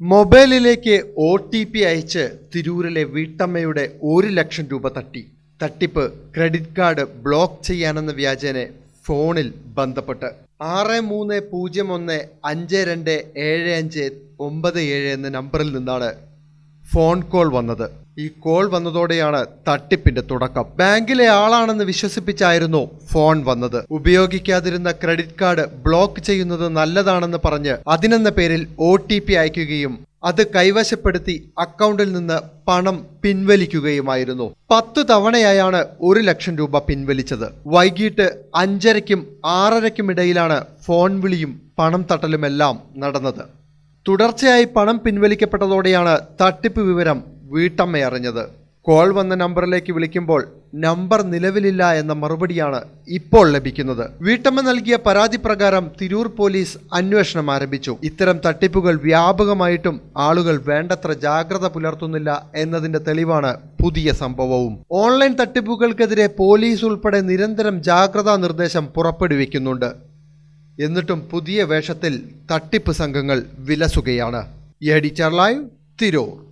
മൊബൈലിലേക്ക് O T P അയച്ച് തിരൂരിലെ വീട്ടമ്മയുടെ ഒരു ലക്ഷം രൂപ തട്ടി. തട്ടിപ്പ് ക്രെഡിറ്റ് കാർഡ് ബ്ലോക്ക് ചെയ്യാനെന്ന വ്യാജേനെ ഫോണിൽ ബന്ധപ്പെട്ട്. ആറ് മൂന്ന് പൂജ്യം ഒന്ന് അഞ്ച് രണ്ട് ഏഴ് അഞ്ച് ഒമ്പത് ഏഴ് എന്ന നമ്പറിൽ നിന്നാണ് ഫോൺ കോൾ വന്നത്. ഈ കോൾ വന്നതോടെയാണ് തട്ടിപ്പിന്റെ തുടക്കം. ബാങ്കിലെ ആളാണെന്ന് വിശ്വസിപ്പിച്ചായിരുന്നു ഫോൺ വന്നത്. ഉപയോഗിക്കാതിരുന്ന ക്രെഡിറ്റ് കാർഡ് ബ്ലോക്ക് ചെയ്യുന്നത് നല്ലതാണെന്ന് പറഞ്ഞ് അതിനെന്ന പേരിൽ ഒ അയക്കുകയും അത് കൈവശപ്പെടുത്തി അക്കൗണ്ടിൽ നിന്ന് പണം പിൻവലിക്കുകയുമായിരുന്നു. പത്തു തവണയായാണ് ഒരു ലക്ഷം രൂപ പിൻവലിച്ചത്. വൈകിട്ട് അഞ്ചരയ്ക്കും ആറരയ്ക്കും ഇടയിലാണ് ഫോൺ വിളിയും പണം തട്ടലുമെല്ലാം നടന്നത്. തുടർച്ചയായി പണം പിൻവലിക്കപ്പെട്ടതോടെയാണ് തട്ടിപ്പ് വിവരം വീട്ടമ്മ അറിഞ്ഞത്. കോൾ വന്ന നമ്പറിലേക്ക് വിളിക്കുമ്പോൾ നമ്പർ നിലവിലില്ല എന്ന മറുപടിയാണ് ഇപ്പോൾ ലഭിക്കുന്നത്. വീട്ടമ്മ നൽകിയ പരാതി പ്രകാരം തിരൂർ പോലീസ് അന്വേഷണം ആരംഭിച്ചു. ഇത്തരം തട്ടിപ്പുകൾ വ്യാപകമായിട്ടും ആളുകൾ വേണ്ടത്ര ജാഗ്രത പുലർത്തുന്നില്ല എന്നതിന്റെ തെളിവാണ് പുതിയ സംഭവവും. ഓൺലൈൻ തട്ടിപ്പുകൾക്കെതിരെ പോലീസ് ഉൾപ്പെടെ നിരന്തരം ജാഗ്രതാ നിർദ്ദേശം പുറപ്പെടുവിക്കുന്നുണ്ട്. എന്നിട്ടും പുതിയ വേഷത്തിൽ തട്ടിപ്പ് സംഘങ്ങൾ വിലസുകയാണ്. A D live Tirur.